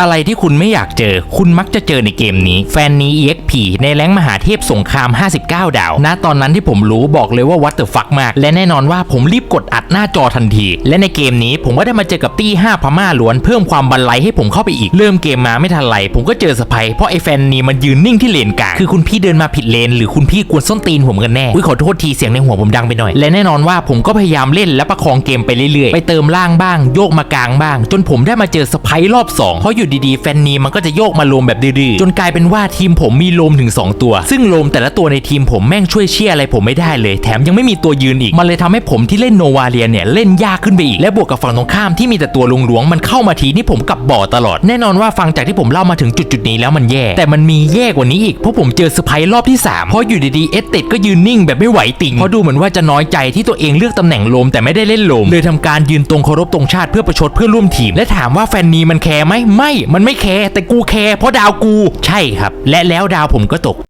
อะไรที่คุณไม่อยากเจอ คุณมักจะเจอในเกมนี้ แฟนนี้ EXP ในแรงมหาเทพสงคราม 59 ดาวณตอนนั้นที่ผมรู้บอกเลยว่าวัตเตอร์ฟักมาก และแน่นอนว่าผมรีบกดอัดหน้าจอทันที และในเกมนี้ผมก็ได้มาเจอกับตี้5พม่าล้วนเพิ่มความบันไลให้ผมเข้าไปอีก เริ่มเกมมาไม่ทันไรผมก็เจอสไปเพราะไอ้แฟนนี้มันยืนนิ่งที่เลนกลางคือคุณพี่เดินมาผิดเลน หรือคุณพี่กวนส้นตีนผมกันแน่อุ้ยขอโทษทีเสียงในหัวผมดังไปหน่อย และแน่นอนว่าผมก็พยายามเล่นและประคองเกมไปเรื่อยๆ ไปเติมล่างบ้าง โยกมากลางบ้าง จนผมได้มาเจอสไปรอบสองเพราะอยู่ดีๆ แฟนนีมันก็จะโยกมาโลมแบบดื้อๆจนกลายเป็นว่าทีมผมมีโลมถึง 2 ตัว ซึ่งโลมแต่ละตัวในทีมผมแม่งช่วยเชียร์อะไรผมไม่ได้เลย แถมยังไม่มีตัวยืนอีก มันเลยทำให้ผมที่เล่นโนวาเลียเนี่ยเล่นยากขึ้นไปอีก และบวกกับฝั่งตรงข้ามที่มีแต่ตัวหลวงมันเข้ามาทีนี่ผมกับบ่อตลอด แน่นอนว่าฟังจากที่ผมเล่ามาถึงจุดๆนี้แล้วมันแย่ แต่มันมีแย่กว่านี้อีกเพราะผมเจอสไปรอบที่สามเพราะอยู่ดีๆเอสเต็ดก็ยืนนิ่งแบบไม่ไหวติงเพราะดูเหมือนว่าจะน้อยใจที่ตัวเองเลือกตำแหน่งโลมแต่ไม่ได้เล่นโลมเลยทำการยืนตรงเคารพตรงชาติเพื่อประชดเพื่อร่วมทีม และถามว่าแฟนนีมันแคร์ไหมไม่มันไม่แคร์แต่กูแคร์เพราะดาวกู ใช่ครับ และแล้วดาวผมก็ตก